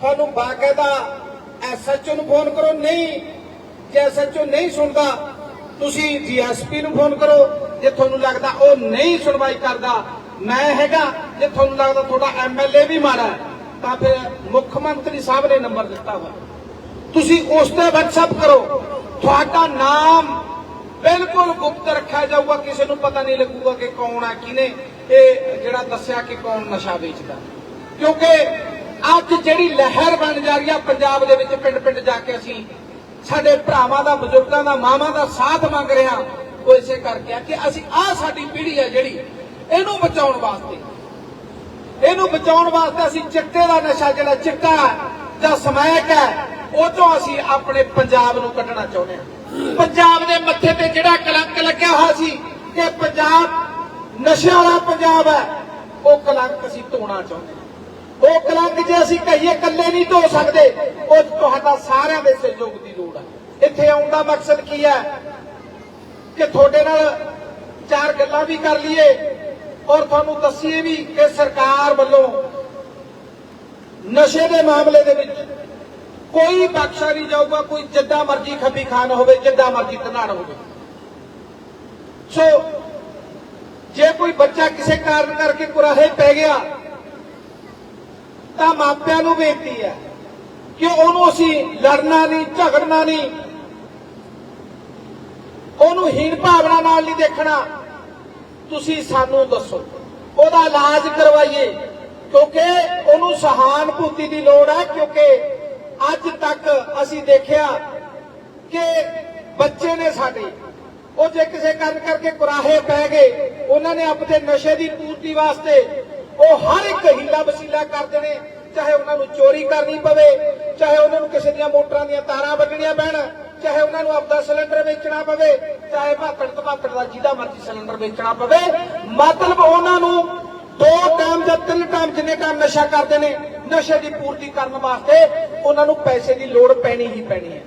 ਤੁਹਾਨੂੰ ਬਾਕਾਇਦਾ ਐਸਐਚਓ ਨੂੰ ਫੋਨ ਕਰੋ, ਨਹੀਂ, ਜੇ ਐਸਐਚਓ ਨਹੀਂ ਸੁਣਦਾ, ਤੁਸੀਂ ਡੀਐਸਪੀ ਨੂੰ ਫੋਨ ਕਰੋ, ਜੇ ਤੁਹਾਨੂੰ ਲੱਗਦਾ ਉਹ ਨਹੀਂ ਸੁਣਵਾਈ ਕਰਦਾ, ਮੈਂ ਹੈਗਾ, ਜੇ ਤੁਹਾਨੂੰ ਲੱਗਦਾ ਤੁਹਾਡਾ ਐਮਐਲਏ ਵੀ ਮਾੜਾ ਤਾਂ ਫਿਰ ਮੁੱਖ ਮੰਤਰੀ ਸਾਹਿਬ ਨੇ ਨੰਬਰ ਦਿੱਤਾ ਵਾ। ਤੁਸੀਂ ਉਸ ਤੇ WhatsApp ਕਰੋ, ਤੁਹਾਡਾ ਨਾਮ ਬਿਲਕੁਲ ਗੁਪਤ ਰੱਖਿਆ ਜਾਊਗਾ, ਕਿਸੇ ਨੂੰ ਪਤਾ ਨਹੀਂ ਲੱਗੂਗਾ ਕਿ ਕੌਣ ਆ ਕਿਨੇ ਇਹ ਜਿਹੜਾ ਦੱਸਿਆ ਕਿ ਕੌਣ ਨਸ਼ਾ ਵੇਚਦਾ। ਕਿਉਂਕਿ ਅੱਜ ਜਿਹੜੀ ਲਹਿਰ ਬਣ ਜਾ ਰਹੀ ਆ ਪੰਜਾਬ ਦੇ ਵਿੱਚ ਪਿੰਡ ਪਿੰਡ ਜਾ ਕੇ ਅਸੀਂ ਸਾਡੇ ਭਰਾਵਾਂ ਦਾ, ਬਜ਼ੁਰਗਾਂ ਦਾ, ਮਾਵਾਂ ਦਾ ਸਾਥ ਮੰਗ ਰਹੇ ਹਾਂ, ਉਹ ਇਸੇ ਕਰਕੇ ਆ ਕਿ ਅਸੀਂ ਆਹ ਸਾਡੀ ਪੀੜ੍ਹੀ ਹੈ ਜਿਹੜੀ ਇਹਨੂੰ ਬਚਾਉਣ ਵਾਸਤੇ, ਇਹਨੂੰ ਬਚਾਉਣ ਵਾਸਤੇ ਅਸੀਂ ਚਿੱਟੇ ਦਾ ਨਸ਼ਾ ਜਿਹੜਾ ਚਿੱਟਾ ਜਾਂ ਸਮੈਕ ਹੈ ਉਹ ਤੋਂ ਅਸੀਂ ਆਪਣੇ ਪੰਜਾਬ ਨੂੰ ਕੱਢਣਾ ਚਾਹੁੰਦੇ ਹਾਂ। ਪੰਜਾਬ ਦੇ ਮੱਥੇ ਤੇ ਜਿਹੜਾ ਕਲੰਕ ਲੱਗਿਆ ਹੋਇਆ ਸੀ ਕਿ ਪੰਜਾਬ ਨਸ਼ੇ ਵਾਲਾ ਪੰਜਾਬ ਹੈ, ਉਹ ਕਲੰਕ ਅਸੀਂ ਧੋਣਾ ਚਾਹੁੰਦੇ ਹਾਂ। ਉਹ ਕਲੰਕ ਜੇ ਅਸੀਂ ਕਹੀਏ ਇਕੱਲੇ ਨਹੀਂ ਧੋ ਸਕਦੇ, ਉਹ ਤੁਹਾਡਾ ਸਾਰਿਆਂ ਦੇ ਸਹਿਯੋਗ ਦੀ ਲੋੜ ਹੈ ਇੱਥੇ ਆਉਣ ਦਾ ਮਕਸਦ ਕੀ ਹੈ ਕਿ ਤੁਹਾਡੇ ਨਾਲ ਚਾਰ ਗੱਲਾਂ ਵੀ ਕਰ ਲਈਏ ਔਰ ਤੁਹਾਨੂੰ ਦੱਸੀਏ ਵੀ ਕਿ ਸਰਕਾਰ ਵੱਲੋਂ ਨਸ਼ੇ ਦੇ ਮਾਮਲੇ ਦੇ ਵਿੱਚ ਕੋਈ ਬਖਸ਼ਾ ਨਹੀਂ ਜਾਊਗਾ, ਕੋਈ ਜਿੱਦਾਂ ਮਰਜ਼ੀ ਖੱਬੀ ਖਾਨ ਹੋਵੇ, ਜਿੱਦਾਂ ਮਰਜ਼ੀ ਧਨਾੜ ਹੋਵੇ। ਸੋ ਜੇ ਕੋਈ ਬੱਚਾ ਕਿਸੇ ਕਾਰਨ ਕਰਕੇ ਕੁਰਾਹੇ ਪੈ ਗਿਆ ਤਾਂ ਮਾਪਿਆਂ ਨੂੰ ਬੇਨਤੀ ਹੈ ਕਿ ਉਹਨੂੰ ਅਸੀਂ ਲੜਨਾ ਨਹੀਂ, ਝਗੜਨਾ ਨਹੀਂ। ਉਹਨੂੰ ਹੀਣ ਭਾਵਨਾ ਨਾਲ ਨਹੀਂ ਦੇਖਣਾ। ਤੁਸੀਂ ਸਾਨੂੰ ਦੱਸੋ, ਉਹਦਾ ਇਲਾਜ ਕਰਵਾਈਏ, ਕਿਉਂਕਿ ਉਹਨੂੰ ਸਹਾਨਭੂਤੀ ਦੀ ਲੋੜ ਹੈ, ਕਿਉਂਕਿ ਅੱਜ ਤੱਕ ਅਸੀਂ ਦੇਖਿਆ ਕਿ ਬੱਚੇ ਨੇ ਸਾਡੇ, ਉਹ ਜੇ ਕਿਸੇ ਕਾਰਨ ਕਰਕੇ ਕੁਰਾਹੇ ਪੈ ਗਏ, ਉਹਨਾਂ ਨੇ ਆਪਣੇ ਨਸ਼ੇ ਦੀ ਪੂਰਤੀ ਵਾਸਤੇ ਉਹ ਹਰ ਇੱਕ ਹੀਲਾ ਵਸੀਲਾ ਕਰਦੇ ਨੇ, ਚਾਹੇ ਉਹਨਾਂ ਨੂੰ ਚੋਰੀ ਕਰਨੀ ਪਵੇ, ਚਾਹੇ ਉਹਨਾਂ ਨੂੰ ਕਿਸੇ ਦੀਆਂ ਮੋਟਰਾਂ ਦੀਆਂ ਤਾਰਾਂ ਵੱਢਣੀਆਂ ਪੈਣ, ਚਾਹੇ ਉਹਨਾਂ ਨੂੰ ਆਪਦਾ ਸਿਲੰਡਰ ਵੇਚਣਾ ਪਵੇ, ਚਾਹੇ ਭਾਤੜ ਤਪਾਤੜ ਦਾ ਜਿਹਦਾ ਮਰਜ਼ੀ ਸਿਲੰਡਰ ਵੇਚਣਾ ਪਵੇ, ਮਤਲਬ ਉਹਨਾਂ ਨੂੰ ਦੋ ਟਾਈਮ ਜਾਂ ਤਿੰਨ ਟਾਈਮ ਜਿੰਨੇ ਟਾਈਮ ਨਸ਼ਾ ਕਰਦੇ ਨੇ, ਨਸ਼ੇ ਦੀ ਪੂਰਤੀ ਕਰਨ ਵਾਸਤੇ ਉਹਨਾਂ ਨੂੰ ਪੈਸੇ ਦੀ ਲੋੜ ਪੈਣੀ ਹੀ ਪੈਣੀ ਹੈ।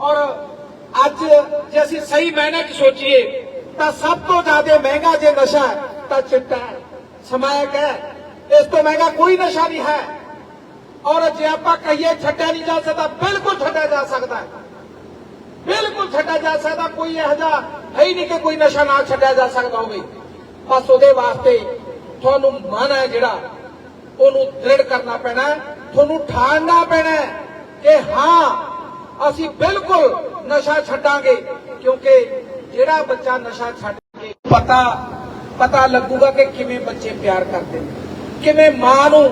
ਔਰ ਅੱਜ ਜੇ ਅਸੀਂ ਸਹੀ ਮਾਇਨੇ 'ਚ ਸੋਚੀਏ, ਤਾਂ ਸਭ ਤੋਂ ਜ਼ਿਆਦਾ ਮਹਿੰਗਾ ਜੇ ਨਸ਼ਾ ਤਾਂ ਚਿੱਟਾ ਹੈ। ਸਮੈਕ ਹੈ। ਇਸ ਤੋਂ ਮਹਿੰਗਾ ਕੋਈ ਨਸ਼ਾ ਨਹੀਂ ਹੈ। ਔਰ ਜੇ ਆਪਾਂ ਕਹੀਏ ਛੱਡਿਆ ਨਹੀਂ ਜਾ ਸਕਦਾ, ਬਿਲਕੁਲ ਛੱਡਿਆ ਜਾ ਸਕਦਾ ਹੈ। ਬਿਲਕੁਲ ਛੱਡਿਆ ਜਾ ਸਕਦਾ, ਕੋਈ ਇਹੋ ਜਿਹਾ ਹੈ ਹੀ ਨਹੀਂ ਕਿ ਕੋਈ ਨਸ਼ਾ ਨਾ ਛੱਡਿਆ ਜਾ ਸਕਦਾ ਹੋਵੇ। ਬਸ ਉਹਦੇ ਵਾਸਤੇ ਤੁਹਾਨੂੰ ਮਨ ਹੈ ਜਿਹੜਾ, ਉਹਨੂੰ ਦ੍ਰਿੜ ਕਰਨਾ ਪੈਣਾ ਤੁਹਾਨੂੰ ਠਾਣਨਾ ਪੈਣਾ ਕਿ ਹਾਂ, ਅਸੀਂ ਬਿਲਕੁਲ ਨਸ਼ਾ ਛੱਡਾਂਗੇ, ਕਿਉਂਕਿ ਜਿਹੜਾ ਬੱਚਾ ਨਸ਼ਾ ਛੱਡ ਕੇ ਪਤਾ ਪਤਾ ਲੱਗੂਗਾ ਕਿ ਕਿਵੇਂ ਬੱਚੇ ਪਿਆਰ ਕਰਦੇ ਨੇ। ਕਿਵੇਂ ਮਾਂ ਨੂੰ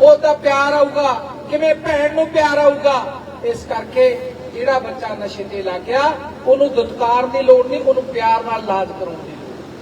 ਉਹਦਾ ਪਿਆਰ ਆਊਗਾ, ਕਿਵੇਂ ਭੈਣ ਨੂੰ ਪਿਆਰ ਆਊਗਾ। ਇਸ ਕਰਕੇ ਜਿਹੜਾ ਬੱਚਾ ਨਸ਼ੇ ਤੇ ਲੱਗ ਗਿਆ, ਉਹਨੂੰ ਦੁਤਕਾਰ ਦੀ ਲੋੜ ਨਹੀਂ, ਉਹਨੂੰ ਪਿਆਰ ਨਾਲ ਇਲਾਜ ਕਰਾਉਣ ਦੀ